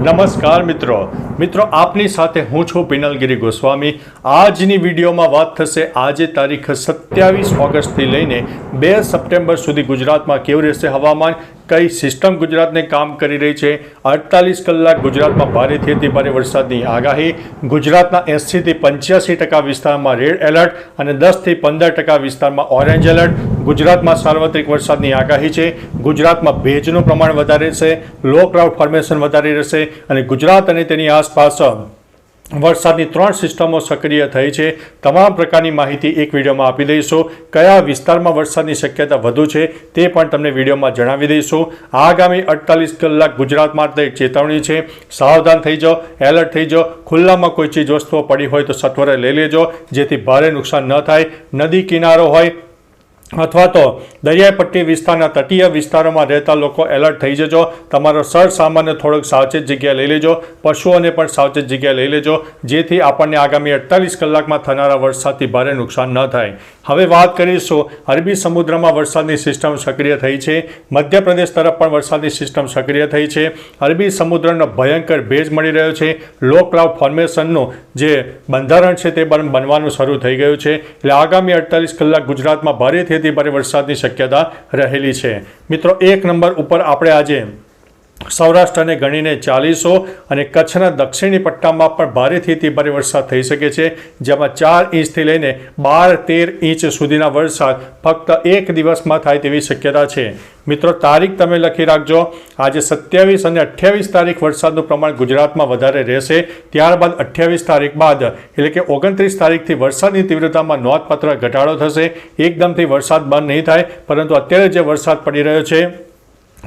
નમસ્કાર મિત્રો. મિત્રો, આપની સાથે હું છું પિનલગીરી ગોસ્વામી. આજની વિડીયોમાં વાત થશે આજે તારીખ સત્યાવીસ ઓગસ્ટથી લઈને બે સપ્ટેમ્બર સુધી ગુજરાતમાં કેવું રહેશે હવામાન, કઈ સિસ્ટમ ગુજરાતને કામ કરી રહી છે. અડતાલીસ કલાક ગુજરાતમાં ભારેથી અતિ ભારે વરસાદની આગાહી. ગુજરાતના એંસીથી પંચ્યાસી ટકા વિસ્તારમાં રેડ એલર્ટ અને દસથી પંદર ટકા વિસ્તારમાં ઓરેન્જ એલર્ટ. ગુજરાતમાં સાર્વત્રિક વરસાદની આગાહી છે. ગુજરાતમાં ભેજનું પ્રમાણ વધારે છે. લો ક્લાઉડ ફોર્મેશન વધારે રહેશે અને ગુજરાત અને તેની આસપાસ, વરસાદની ત્રણ સિસ્ટમો સક્રિય થઈ છે. તમામ પ્રકારની માહિતી એક વિડીયોમાં આપી દઈશું. કયા વિસ્તારમાં વરસાદની શક્યતા વધુ છે તે પણ તમને વિડીયોમાં જણાવી દઈશું. આગામી અડતાલીસ કલાક ગુજરાત માટે ચેતવણી છે. સાવધાન થઈ જાઓ, એલર્ટ થઈ જાઓ. ખુલ્લામાં કોઈ ચીજ, વસ્તુઓ પડી હોય તો સત્વરે લઈ લેજો, જેથી ભારે નુકસાન ન થાય. નદી કિનારો હોય અથવા તો દરિયાઈ પટ્ટી વિસ્તારના તટીય વિસ્તારોમાં રહેતા લોકો એલર્ટ થઈ જજો. તમારો સર સામાન્ય થોડોક સાવચેત જગ્યાએ લઈ લેજો. પશુઓને પણ સાવચેત જગ્યાએ લઈ લેજો, જેથી આપણને આગામી અડતાલીસ કલાકમાં થનારા વરસાદથી ભારે નુકસાન ન થાય. હવે વાત કરીશું, અરબી સમુદ્રમાં વરસાદની સિસ્ટમ સક્રિય થઈ છે. મધ્યપ્રદેશ તરફ પણ વરસાદની સિસ્ટમ સક્રિય થઈ છે. અરબી સમુદ્રનો ભયંકર ભેજ મળી રહ્યો છે. લો ક્લાઉડ ફોર્મેશનનું જે બંધારણ છે તે બન- બનવાનું શરૂ થઈ ગયું છે. એટલે આગામી અડતાલીસ કલાક ગુજરાતમાં ભારેથી અતિ ભારે વરસાદની શક્યતા રહેલી છે. મિત્રો એક નંબર ઉપર આપણે આજે સૌરાષ્ટ્રને ગણીને ચાલીસો અને કચ્છના દક્ષિણી પટ્ટામાં પણ ભારેથી તે ભારે વરસાદ થઈ શકે છે, જેમાં ચાર ઇંચથી લઈને બાર, તેર ઇંચ સુધીના વરસાદ ફક્ત એક દિવસમાં થાય તેવી શક્યતા છે. મિત્રો, તારીખ તમે લખી રાખજો. આજે સત્યાવીસ અને અઠ્યાવીસ તારીખ વરસાદનું પ્રમાણ ગુજરાતમાં વધારે રહેશે. ત્યારબાદ અઠ્યાવીસ તારીખ બાદ, એટલે કે ઓગણત્રીસ તારીખથી વરસાદની તીવ્રતામાં નોંધપાત્ર ઘટાડો થશે. એકદમથી વરસાદ બંધ નહીં થાય, પરંતુ અત્યારે જે વરસાદ પડી રહ્યો છે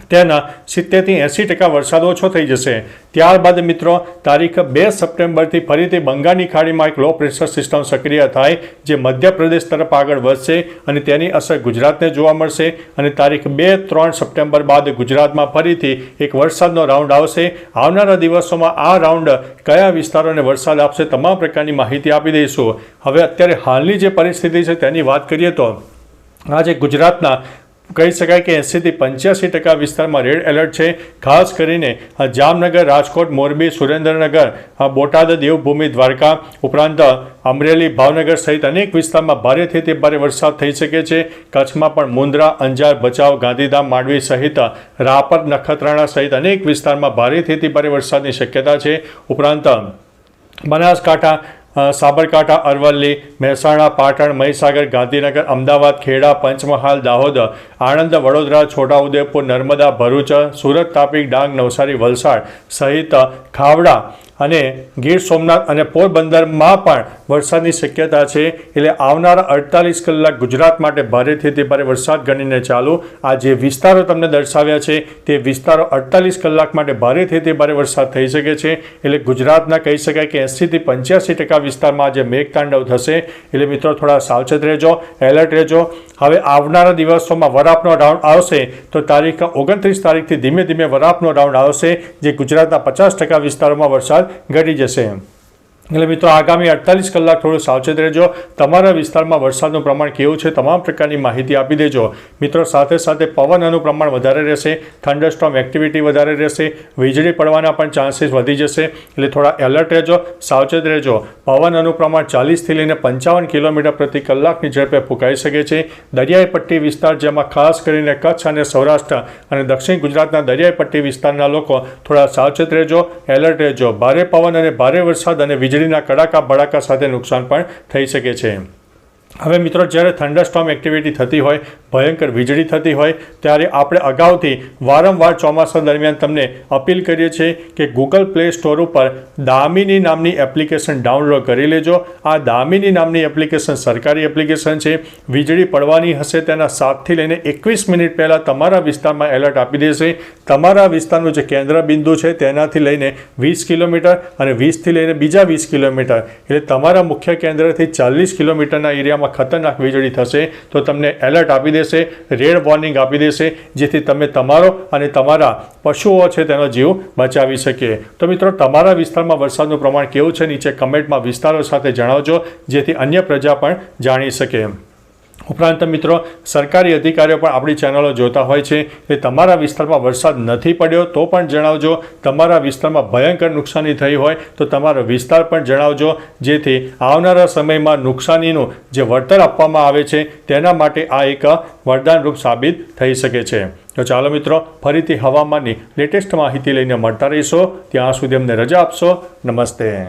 તેના સિત્તેરથી એંસી ટકા વરસાદ ઓછો થઈ જશે. ત્યારબાદ મિત્રો, તારીખ બે સપ્ટેમ્બરથી ફરીથી બંગાળની ખાડીમાં એક લો પ્રેશર સિસ્ટમ સક્રિય થાય, જે મધ્યપ્રદેશ તરફ આગળ વધશે અને તેની અસર ગુજરાતને જોવા મળશે. અને તારીખ બે ત્રણ સપ્ટેમ્બર બાદ ગુજરાતમાં ફરીથી એક વરસાદનો રાઉન્ડ આવશે. આવનારા દિવસોમાં આ રાઉન્ડ કયા વિસ્તારોને વરસાદ આપશે તમામ પ્રકારની માહિતી આપી દઈશું. હવે અત્યારે હાલની જે પરિસ્થિતિ છે તેની વાત કરીએ તો આજે ગુજરાતના કહી શકાય કે એંસીથી પંચ્યાસી ટકા વિસ્તારમાં રેડ એલર્ટ છે. ખાસ કરીને જામનગર, રાજકોટ, મોરબી, સુરેન્દ્રનગર બોટાદ, દેવભૂમિ, દ્વારકા ઉપરાંત અમરેલી, ભાવનગર સહિત અનેક વિસ્તારમાં ભારેથી તે ભારે વરસાદ થઈ શકે છે. કચ્છમાં પણ મુન્દ્રા અંજાર, ભચાઉ, ગાંધીધામ, માંડવી સહિત રાપર, નખત્રાણા સહિત અનેક વિસ્તારમાં ભારેથી તે ભારે વરસાદની શક્યતા છે. ઉપરાંત બનાસકાંઠા સાબરકાંઠા, અરવલ્લી, મહેસાણા, પાટણ, મહીસાગર, ગાંધીનગર, અમદાવાદ, ખેડા, પંચમહાલ, દાહોદ, આણંદ, વડોદરા, છોટાઉદેપુર, નર્મદા, ભરૂચ, સુરત, તાપી, ડાંગ, નવસારી, વલસાડ સહિત ખાવડા અને ગીર સોમનાથ અને પોરબંદરમાં પણ વરસાદની શક્યતા છે. એટલે આવનારા અડતાલીસ કલાક ગુજરાત માટે ભારેથી તે ભારે વરસાદ ગણીને ચાલુ. આ જે વિસ્તારો તમને દર્શાવ્યા છે, તે વિસ્તારો અડતાલીસ કલાક માટે ભારેથી તે ભારે વરસાદ થઈ શકે છે. એટલે ગુજરાતના કહી શકાય કે એંસીથી પંચ્યાસી ટકા વિસ્તારમાં આજે મેઘતાંડવ થશે. એટલે મિત્રો થોડા સાવચેત રહેજો, એલર્ટ રહેજો. હવે આવનારા દિવસોમાં વરાપનો રાઉન્ડ આવશે, તો તારીખ ઓગણત્રીસ તારીખથી ધીમે ધીમે વરાપનો રાઉન્ડ આવશે, જે ગુજરાતના પચાસ ટકા વિસ્તારોમાં વરસાદ ઘટી જશે એટલે મિત્રો, આગામી અડતાલીસ કલાક થોડું સાવચેત રહેજો. તમારા વિસ્તારમાં વરસાદનું પ્રમાણ કેવું છે તમામ પ્રકારની માહિતી આપી દેજો. મિત્રો, સાથે સાથે પવનનું પ્રમાણ વધારે રહેશે થંડરસ્ટોમ એક્ટિવિટી વધારે રહેશે, વીજળી પડવાના પણ ચાન્સીસ વધી જશે. એટલે થોડા એલર્ટ રહેજો, સાવચેત રહેજો. પવનનું પ્રમાણ ચાલીસથી લઈને પંચાવન કિલોમીટર પ્રતિ કલાકની ઝડપે ફૂંકાઈ શકે છે. દરિયાઈ પટ્ટી વિસ્તાર, જેમાં ખાસ કરીને કચ્છ અને સૌરાષ્ટ્ર અને દક્ષિણ ગુજરાતના દરિયાઈ પટ્ટી વિસ્તારના લોકો થોડા સાવચેત રહેજો, એલર્ટ રહેજો. ભારે પવન અને ભારે વરસાદ અને વીજળીના કડાકા ભડાકા સાથે નુકસાન પણ થઈ શકે છે. હવે મિત્રો, જ્યારે થંડરસ્ટોમ એક્ટિવિટી થતી હોય, ભયંકર વીજળી થતી હોય, ત્યારે આપણે અગાઉથી વારંવાર ચોમાસા દરમિયાન તમને અપીલ કરીએ છીએ કે ગૂગલ પ્લે સ્ટોર ઉપર દામિની નામની એપ્લિકેશન ડાઉનલોડ કરી લેજો. આ દામિની નામની એપ્લિકેશન સરકારી એપ્લિકેશન છે. વીજળી પડવાની હશે તેના સાતથી લઈને એકવીસ મિનિટ પહેલાં તમારા વિસ્તારમાં એલર્ટ આપી દેશે. તમારા વિસ્તારનું જે કેન્દ્ર બિંદુ છે તેનાથી લઈને વીસ કિલોમીટર અને વીસથી લઈને બીજા વીસ કિલોમીટર, એટલે તમારા મુખ્ય કેન્દ્રથી ચાલીસ કિલોમીટરના એરિયામાં ખતરનાક વીજળી થશે, તો તમને એલર્ટ આપી દેશે, રેડ વોર્નિંગ આપી દેશે, જેથી તમે તમારો અને તમારા પશુઓ છે તેનો જીવ બચાવી શકીએ તો મિત્રો, તમારા વિસ્તારમાં વરસાદનું પ્રમાણ કેવું છે, નીચે કમેન્ટમાં વિસ્તારો સાથે જણાવજો, જેથી અન્ય પ્રજા પણ જાણી શકે. ઉપરાંત મિત્રો, સરકારી અધિકારીઓ પણ આપણી ચેનલો જોતા હોય છે એ તમારા વિસ્તારમાં વરસાદ નથી પડ્યો, તો પણ જણાવજો. તમારા વિસ્તારમાં ભયંકર નુકસાની થઈ હોય, તો તમારો વિસ્તાર પણ જણાવજો. જેથી આવનારા સમયમાં નુકસાનીનું જે વળતર આપવામાં આવે છે, તેના માટે આ એક વરદાનરૂપ સાબિત થઈ શકે છે. તો ચાલો મિત્રો, ફરીથી હવામાનની લેટેસ્ટ માહિતી લઈને મળતા રહીશો. ત્યાં સુધી અમને રજા આપશો. નમસ્તે.